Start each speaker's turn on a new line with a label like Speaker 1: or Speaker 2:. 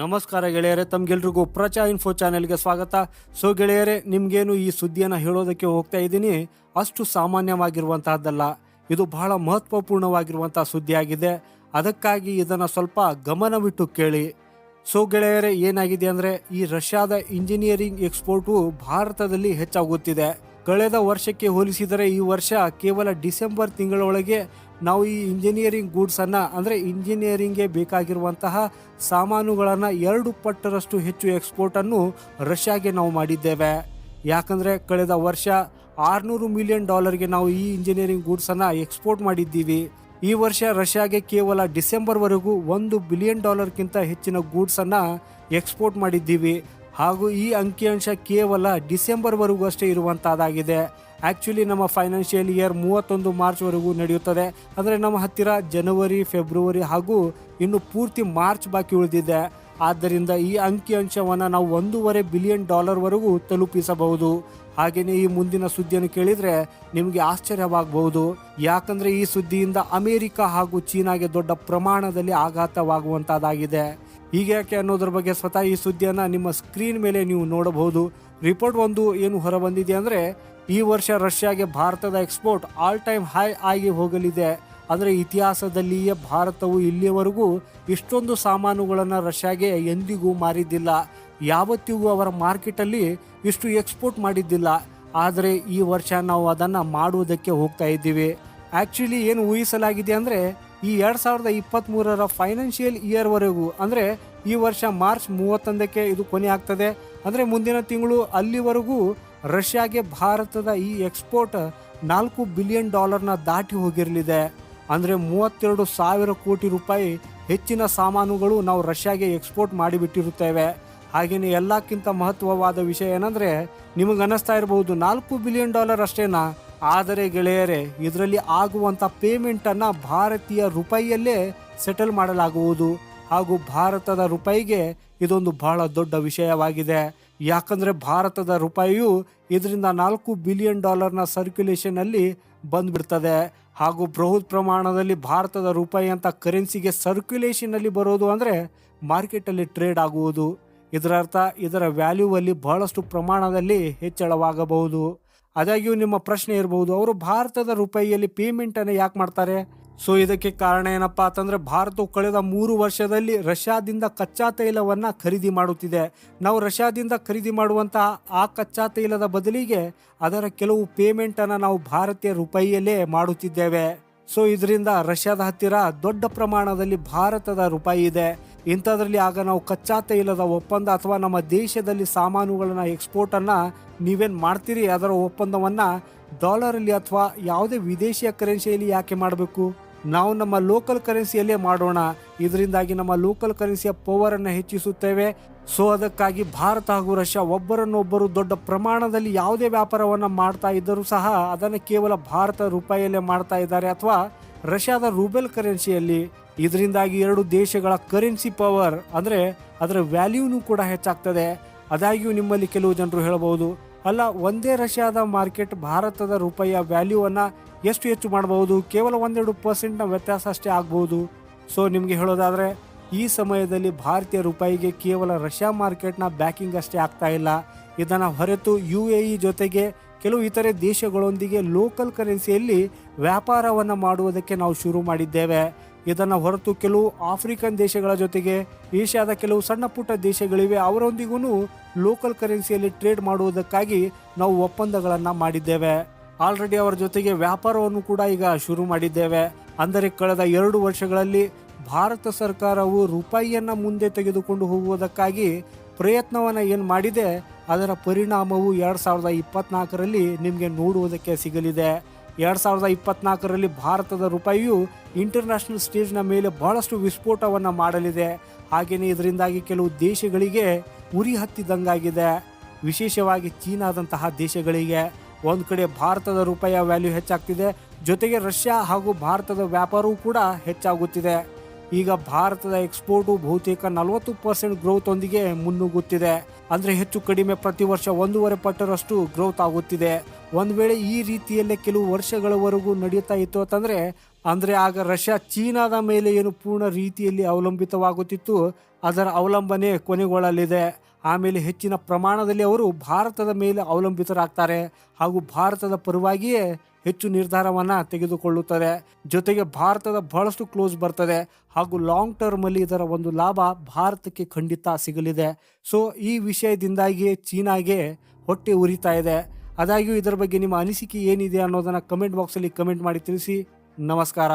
Speaker 1: ನಮಸ್ಕಾರ ಗೆಳೆಯರೆ, ತಮ್ಗೆಲ್ರಿಗೂ ಪ್ರಚಾ ಇನ್ಫೋ ಚಾನೆಲ್ಗೆ ಸ್ವಾಗತ. ಸೊ ಗೆಳೆಯರೆ, ನಿಮ್ಗೇನು ಈ ಸುದ್ದಿಯನ್ನು ಹೇಳೋದಕ್ಕೆ ಹೋಗ್ತಾ ಇದ್ದೀನಿ. ಅಷ್ಟು ಸಾಮಾನ್ಯವಾಗಿರುವಂತಹದ್ದಲ್ಲ. ಇದು ಬಹಳ ಮಹತ್ವಪೂರ್ಣವಾಗಿರುವಂತಹ ಸುದ್ದಿಯಾಗಿದೆ. ಅದಕ್ಕಾಗಿ ಇದನ್ನು ಸ್ವಲ್ಪ ಗಮನವಿಟ್ಟು ಕೇಳಿ. ಸೊ ಗೆಳೆಯರೆ, ಏನಾಗಿದೆ ಅಂದರೆ ಈ ರಷ್ಯಾದ ಇಂಜಿನಿಯರಿಂಗ್ ಎಕ್ಸ್ಪೋರ್ಟು ಭಾರತದಲ್ಲಿ ಹೆಚ್ಚಾಗುತ್ತಿದೆ. ಕಳೆದ ವರ್ಷಕ್ಕೆ ಹೋಲಿಸಿದರೆ ಈ ವರ್ಷ ಕೇವಲ ಡಿಸೆಂಬರ್ ತಿಂಗಳೊಳಗೆ ನಾವು ಈ ಇಂಜಿನಿಯರಿಂಗ್ ಗೂಡ್ಸನ್ನು ಅಂದರೆ ಇಂಜಿನಿಯರಿಂಗ್ಗೆ ಬೇಕಾಗಿರುವಂತಹ ಸಾಮಾನುಗಳನ್ನು ಎರಡು ಪಟ್ಟರಷ್ಟು ಹೆಚ್ಚು ಎಕ್ಸ್ಪೋರ್ಟನ್ನು ರಷ್ಯಾಗೆ ನಾವು ಮಾಡಿದ್ದೇವೆ. ಯಾಕಂದರೆ ಕಳೆದ ವರ್ಷ ಆರುನೂರು ಮಿಲಿಯನ್ ಡಾಲರ್ಗೆ ನಾವು ಈ ಇಂಜಿನಿಯರಿಂಗ್ ಗೂಡ್ಸನ್ನು ಎಕ್ಸ್ಪೋರ್ಟ್ ಮಾಡಿದ್ದೀವಿ. ಈ ವರ್ಷ ರಷ್ಯಾಗೆ ಕೇವಲ ಡಿಸೆಂಬರ್ವರೆಗೂ ಒಂದು ಬಿಲಿಯನ್ ಡಾಲರ್ಗಿಂತ ಹೆಚ್ಚಿನ ಗೂಡ್ಸನ್ನು ಎಕ್ಸ್ಪೋರ್ಟ್ ಮಾಡಿದ್ದೀವಿ. ಹಾಗೂ ಈ ಅಂಕಿಅಂಶ ಕೇವಲ ಡಿಸೆಂಬರ್ವರೆಗೂ ಅಷ್ಟೇ ಇರುವಂತಹದ್ದಾಗಿದೆ ಆ್ಯಕ್ಚುಲಿ ನಮ್ಮ ಫೈನಾನ್ಷಿಯಲ್ ಇಯರ್ ಮೂವತ್ತೊಂದು ಮಾರ್ಚ್ವರೆಗೂ ನಡೆಯುತ್ತದೆ. ಅಂದರೆ ನಮ್ಮ ಹತ್ತಿರ ಜನವರಿ, ಫೆಬ್ರವರಿ ಹಾಗೂ ಇನ್ನು ಪೂರ್ತಿ ಮಾರ್ಚ್ ಬಾಕಿ ಉಳಿದಿದೆ. ಆದ್ದರಿಂದ ಈ ಅಂಕಿಅಂಶವನ್ನು ನಾವು ಒಂದೂವರೆ ಬಿಲಿಯನ್ ಡಾಲರ್ವರೆಗೂ ತಲುಪಿಸಬಹುದು. ಹಾಗೆಯೇ ಈ ಮುಂದಿನ ಸುದ್ದಿಯನ್ನು ಕೇಳಿದರೆ ನಿಮಗೆ ಆಶ್ಚರ್ಯವಾಗಬಹುದು. ಯಾಕಂದರೆ ಈ ಸುದ್ದಿಯಿಂದ ಅಮೆರಿಕ ಹಾಗೂ ಚೀನಾಗೆ ದೊಡ್ಡ ಪ್ರಮಾಣದಲ್ಲಿ ಹೀಗ್ಯಾಕೆ ಅನ್ನೋದ್ರ ಬಗ್ಗೆ ಸ್ವತಃ ಈ ಸುದ್ದಿಯನ್ನ ನಿಮ್ಮ ಸ್ಕ್ರೀನ್ ಮೇಲೆ ನೀವು ನೋಡಬಹುದು. ರಿಪೋರ್ಟ್ ಒಂದು ಏನು ಹೊರ ಬಂದಿದೆ ಅಂದ್ರೆ ಈ ವರ್ಷ ರಷ್ಯಾಗೆ ಭಾರತದ ಎಕ್ಸ್ಪೋರ್ಟ್ ಆಲ್ ಟೈಮ್ ಹೈ ಆಗಿ ಹೋಗಲಿದೆ. ಆದರೆ ಇತಿಹಾಸದಲ್ಲಿಯೇ ಭಾರತವು ಇಲ್ಲಿಯವರೆಗೂ ಇಷ್ಟೊಂದು ಸಾಮಾನುಗಳನ್ನು ರಷ್ಯಾಗೆ ಎಂದಿಗೂ ಮಾರಿದ್ದಿಲ್ಲ. ಯಾವತ್ತಿಗೂ ಅವರ ಮಾರ್ಕೆಟಲ್ಲಿ ಇಷ್ಟು ಎಕ್ಸ್ಪೋರ್ಟ್ ಮಾಡಿದ್ದಿಲ್ಲ. ಆದರೆ ಈ ವರ್ಷ ನಾವು ಅದನ್ನು ಮಾಡುವುದಕ್ಕೆ ಹೋಗ್ತಾ ಇದ್ದೀವಿ. ಆ್ಯಕ್ಚುಲಿ ಏನು ಊಹಿಸಲಾಗಿದೆ ಅಂದರೆ ಈ ಎರಡು ಸಾವಿರದ ಇಪ್ಪತ್ತ್ಮೂರರ ಫೈನಾನ್ಷಿಯಲ್ ಇಯರ್ವರೆಗೂ ಅಂದರೆ ಈ ವರ್ಷ ಮಾರ್ಚ್ ಮೂವತ್ತೊಂದಕ್ಕೆ ಇದು ಕೊನೆ ಆಗ್ತದೆ. ಅಂದರೆ ಮುಂದಿನ ತಿಂಗಳು ಅಲ್ಲಿವರೆಗೂ ರಷ್ಯಾಗೆ ಭಾರತದ ಈ ಎಕ್ಸ್ಪೋರ್ಟ್ ನಾಲ್ಕು ಬಿಲಿಯನ್ ಡಾಲರ್ನ ದಾಟಿ ಹೋಗಿರಲಿದೆ. ಅಂದರೆ ಮೂವತ್ತೆರಡು ಸಾವಿರ ಕೋಟಿ ರೂಪಾಯಿ ಹೆಚ್ಚಿನ ಸಾಮಾನುಗಳು ನಾವು ರಷ್ಯಾಗೆ ಎಕ್ಸ್ಪೋರ್ಟ್ ಮಾಡಿಬಿಟ್ಟಿರುತ್ತೇವೆ. ಹಾಗೆಯೇ ಎಲ್ಲಕ್ಕಿಂತ ಮಹತ್ವವಾದ ವಿಷಯ ಏನಂದ್ರೆ ನಿಮಗೆ ಅನ್ನಿಸ್ತಾ ಇರಬಹುದು ನಾಲ್ಕು ಬಿಲಿಯನ್ ಡಾಲರ್ ಅಷ್ಟೇನಾ? ಆದರೆ ಗೆಳೆಯರೇ, ಇದರಲ್ಲಿ ಆಗುವಂಥ ಪೇಮೆಂಟನ್ನು ಭಾರತೀಯ ರೂಪಾಯಿಯಲ್ಲೇ ಸೆಟಲ್ ಮಾಡಲಾಗುವುದು. ಹಾಗೂ ಭಾರತದ ರೂಪಾಯಿಗೆ ಇದೊಂದು ಬಹಳ ದೊಡ್ಡ ವಿಷಯವಾಗಿದೆ. ಯಾಕಂದರೆ ಭಾರತದ ರೂಪಾಯಿಯು ಇದರಿಂದ ನಾಲ್ಕು ಬಿಲಿಯನ್ ಡಾಲರ್ನ ಸರ್ಕ್ಯುಲೇಷನಲ್ಲಿ ಬಂದ್ಬಿಡ್ತದೆ. ಹಾಗೂ ಬೃಹತ್ ಪ್ರಮಾಣದಲ್ಲಿ ಭಾರತದ ರೂಪಾಯಿ ಅಂತ ಕರೆನ್ಸಿಗೆ ಸರ್ಕ್ಯುಲೇಷನಲ್ಲಿ ಬರೋದು ಅಂದರೆ ಮಾರ್ಕೆಟಲ್ಲಿ ಟ್ರೇಡ್ ಆಗುವುದು. ಇದರರ್ಥ ಇದರ ವ್ಯಾಲ್ಯೂವಲ್ಲಿ ಬಹಳಷ್ಟು ಪ್ರಮಾಣದಲ್ಲಿ ಹೆಚ್ಚಳವಾಗಬಹುದು. ಆದಾಗ್ಯೂ ನಿಮ್ಮ ಪ್ರಶ್ನೆ ಇರಬಹುದು ಅವರು ಭಾರತದ ರೂಪಾಯಿಯಲ್ಲಿ ಪೇಮೆಂಟ್ ಅನ್ನು ಯಾಕೆ ಮಾಡ್ತಾರೆ? ಸೊ ಇದಕ್ಕೆ ಕಾರಣ ಏನಪ್ಪಾ ಅಂತಂದ್ರೆ, ಭಾರತವು ಕಳೆದ ಮೂರು ವರ್ಷದಲ್ಲಿ ರಷ್ಯಾದಿಂದ ಕಚ್ಚಾ ತೈಲವನ್ನ ಖರೀದಿ ಮಾಡುತ್ತಿದೆ. ನಾವು ರಷ್ಯಾದಿಂದ ಖರೀದಿ ಮಾಡುವಂತಹ ಆ ಕಚ್ಚಾ ತೈಲದ ಬದಲಿಗೆ ಅದರ ಕೆಲವು ಪೇಮೆಂಟ್ ಅನ್ನ ನಾವು ಭಾರತೀಯ ರೂಪಾಯಿಯಲ್ಲೇ ಮಾಡುತ್ತಿದ್ದೇವೆ. ಸೊ ಇದರಿಂದ ರಷ್ಯಾದ ಹತ್ತಿರ ದೊಡ್ಡ ಪ್ರಮಾಣದಲ್ಲಿ ಭಾರತದ ರೂಪಾಯಿ ಇದೆ. ಇಂಥದ್ರಲ್ಲಿ ಆಗ ನಾವು ಕಚ್ಚಾ ತೈಲದ ಒಪ್ಪಂದ ಅಥವಾ ನಮ್ಮ ದೇಶದಲ್ಲಿ ಸಾಮಾನುಗಳನ್ನ ಎಕ್ಸ್ಪೋರ್ಟನ್ನು ನೀವೇನು ಮಾಡ್ತೀರಿ? ಅದರ ಒಪ್ಪಂದವನ್ನು ಡಾಲರ್ ಅಲ್ಲಿ ಅಥವಾ ಯಾವುದೇ ವಿದೇಶಿಯ ಕರೆನ್ಸಿಯಲ್ಲಿ ಯಾಕೆ ಮಾಡಬೇಕು? ನಾವು ನಮ್ಮ ಲೋಕಲ್ ಕರೆನ್ಸಿಯಲ್ಲೇ ಮಾಡೋಣ. ಇದರಿಂದಾಗಿ ನಮ್ಮ ಲೋಕಲ್ ಕರೆನ್ಸಿಯ ಪವರ್ ಅನ್ನು ಹೆಚ್ಚಿಸುತ್ತೇವೆ. ಸೊ ಅದಕ್ಕಾಗಿ ಭಾರತ ಹಾಗೂ ರಷ್ಯಾ ಒಬ್ಬರನ್ನೊಬ್ಬರು ದೊಡ್ಡ ಪ್ರಮಾಣದಲ್ಲಿ ಯಾವುದೇ ವ್ಯಾಪಾರವನ್ನ ಮಾಡ್ತಾ ಇದ್ದರೂ ಸಹ ಅದನ್ನು ಕೇವಲ ಭಾರತ ರೂಪಾಯಿಯಲ್ಲೇ ಮಾಡ್ತಾ ಇದ್ದಾರೆ. ಅಥವಾ ರಷ್ಯಾದ ರೂಬೆಲ್ ಕರೆನ್ಸಿಯಲ್ಲಿ ಇದರಿಂದಾಗಿ ಎರಡು ದೇಶಗಳ ಕರೆನ್ಸಿ ಪವರ್, ಅಂದರೆ ಅದರ ವ್ಯಾಲ್ಯೂನು ಕೂಡ ಹೆಚ್ಚಾಗ್ತದೆ. ಆದಾಗ್ಯೂ ನಿಮ್ಮಲ್ಲಿ ಕೆಲವು ಜನರು ಹೇಳಬಹುದು, ಅಲ್ಲ, ಒಂದೇ ರಷ್ಯಾದ ಮಾರ್ಕೆಟ್ ಭಾರತದ ರೂಪಾಯಿಯ ವ್ಯಾಲ್ಯೂವನ್ನು ಎಷ್ಟು ಹೆಚ್ಚು ಮಾಡಬಹುದು? ಕೇವಲ ಒಂದೆರಡು ಪರ್ಸೆಂಟ್ನ ವ್ಯತ್ಯಾಸ ಅಷ್ಟೇ ಆಗ್ಬೋದು ಸೊ ನಿಮಗೆ ಹೇಳೋದಾದರೆ, ಈ ಸಮಯದಲ್ಲಿ ಭಾರತೀಯ ರೂಪಾಯಿಗೆ ಕೇವಲ ರಷ್ಯಾ ಮಾರ್ಕೆಟ್ನ ಬ್ಯಾಕಿಂಗ್ ಅಷ್ಟೇ ಆಗ್ತಾ ಇಲ್ಲ. ಇದನ್ನು ಹೊರತು ಯು ಎ ಇ ಜೊತೆಗೆ ಕೆಲವು ಇತರೆ ದೇಶಗಳೊಂದಿಗೆ ಲೋಕಲ್ ಕರೆನ್ಸಿಯಲ್ಲಿ ವ್ಯಾಪಾರವನ್ನು ಮಾಡುವುದಕ್ಕೆ ನಾವು ಶುರು ಮಾಡಿದ್ದೇವೆ. ಇದನ್ನು ಹೊರತು ಕೆಲವು ಆಫ್ರಿಕನ್ ದೇಶಗಳ ಜೊತೆಗೆ ಏಷ್ಯಾದ ಕೆಲವು ಸಣ್ಣ ಪುಟ್ಟ ದೇಶಗಳಿವೆ ಅವರೊಂದಿಗೂ ಲೋಕಲ್ ಕರೆನ್ಸಿಯಲ್ಲಿ ಟ್ರೇಡ್ ಮಾಡುವುದಕ್ಕಾಗಿ ನಾವು ಒಪ್ಪಂದಗಳನ್ನು ಮಾಡಿದ್ದೇವೆ. ಆಲ್ರೆಡಿ ಅವರ ಜೊತೆಗೆ ವ್ಯಾಪಾರವನ್ನು ಕೂಡ ಈಗ ಶುರು ಮಾಡಿದ್ದೇವೆ. ಅಂದರೆ ಕಳೆದ ಎರಡು ವರ್ಷಗಳಲ್ಲಿ ಭಾರತ ಸರ್ಕಾರವು ರೂಪಾಯಿಯನ್ನು ಮುಂದೆ ತೆಗೆದುಕೊಂಡು ಹೋಗುವುದಕ್ಕಾಗಿ ಪ್ರಯತ್ನವನ್ನು ಏನು ಮಾಡಿದೆ, ಅದರ ಪರಿಣಾಮವು ಎರಡು ಸಾವಿರದ ಇಪ್ಪತ್ನಾಲ್ಕರಲ್ಲಿ ನಿಮಗೆ ನೋಡುವುದಕ್ಕೆ ಸಿಗಲಿದೆ. ಎರಡು ಸಾವಿರದ ಇಪ್ಪತ್ನಾಲ್ಕರಲ್ಲಿ ಭಾರತದ ರೂಪಾಯಿಯು ಇಂಟರ್ನ್ಯಾಷನಲ್ ಸ್ಟೇಜ್ನ ಮೇಲೆ ಬಹಳಷ್ಟು ವಿಸ್ಫೋಟವನ್ನು ಮಾಡಲಿದೆ. ಹಾಗೆಯೇ ಇದರಿಂದಾಗಿ ಕೆಲವು ದೇಶಗಳಿಗೆ ಉರಿ ಹತ್ತಿದಂಗಾಗಿದೆ. ವಿಶೇಷವಾಗಿ ಚೀನಾದಂತಹ ದೇಶಗಳಿಗೆ. ಒಂದು ಕಡೆ ಭಾರತದ ರೂಪಾಯಿಯ ವ್ಯಾಲ್ಯೂ ಹೆಚ್ಚಾಗ್ತಿದೆ. ಜೊತೆಗೆ ರಷ್ಯಾ ಹಾಗೂ ಭಾರತದ ವ್ಯಾಪಾರವೂ ಕೂಡ ಹೆಚ್ಚಾಗುತ್ತಿದೆ. ಈಗ ಭಾರತದ ಎಕ್ಸ್ಪೋರ್ಟು ಬಹುತೇಕ ನಲವತ್ತು ಪರ್ಸೆಂಟ್ ಗ್ರೋತ್ ಒಂದಿಗೆ ಮುನ್ನುಗ್ಗುತ್ತಿದೆ. ಅಂದ್ರೆ ಹೆಚ್ಚು ಕಡಿಮೆ ಪ್ರತಿ ವರ್ಷ ಒಂದೂವರೆ ಪಟ್ಟರಷ್ಟು ಗ್ರೋತ್ ಆಗುತ್ತಿದೆ. ಒಂದ್ ವೇಳೆ ಈ ರೀತಿಯಲ್ಲೇ ಕೆಲವು ವರ್ಷಗಳವರೆಗೂ ನಡೆಯುತ್ತಾ ಇತ್ತು ಅಂತಂದ್ರೆ, ಅಂದ್ರೆ ಆಗ ರಷ್ಯಾ ಚೀನಾದ ಮೇಲೆ ಏನು ಪೂರ್ಣ ರೀತಿಯಲ್ಲಿ ಅವಲಂಬಿತವಾಗುತ್ತಿತ್ತು, ಅದರ ಅವಲಂಬನೆ ಕೊನೆಗೊಳ್ಳಲಿದೆ. ಆಮೇಲೆ ಹೆಚ್ಚಿನ ಪ್ರಮಾಣದಲ್ಲಿ ಅವರು ಭಾರತದ ಮೇಲೆ ಅವಲಂಬಿತರಾಗ್ತಾರೆ ಹಾಗೂ ಭಾರತದ ಪರವಾಗಿಯೇ ಹೆಚ್ಚು ನಿರ್ಧಾರವನ್ನು ತೆಗೆದುಕೊಳ್ಳುತ್ತದೆ ಜೊತೆಗೆ ಭಾರತದ ಬಹಳಷ್ಟು ಕ್ಲೋಸ್ ಬರ್ತದೆ ಹಾಗೂ ಲಾಂಗ್ ಟರ್ಮಲ್ಲಿ ಇದರ ಒಂದು ಲಾಭ ಭಾರತಕ್ಕೆ ಖಂಡಿತ ಸಿಗಲಿದೆ. ಸೊ ಈ ವಿಷಯದಿಂದಾಗಿ ಚೀನಾಗೆ ಹೊಟ್ಟೆ ಉರಿತಾ ಇದೆ. ಆದಾಗ್ಯೂ ಇದರ ಬಗ್ಗೆ ನಿಮ್ಮ ಅನಿಸಿಕೆ ಏನಿದೆ ಅನ್ನೋದನ್ನು ಕಮೆಂಟ್ ಬಾಕ್ಸಲ್ಲಿ ಕಮೆಂಟ್ ಮಾಡಿ ತಿಳಿಸಿ. ನಮಸ್ಕಾರ.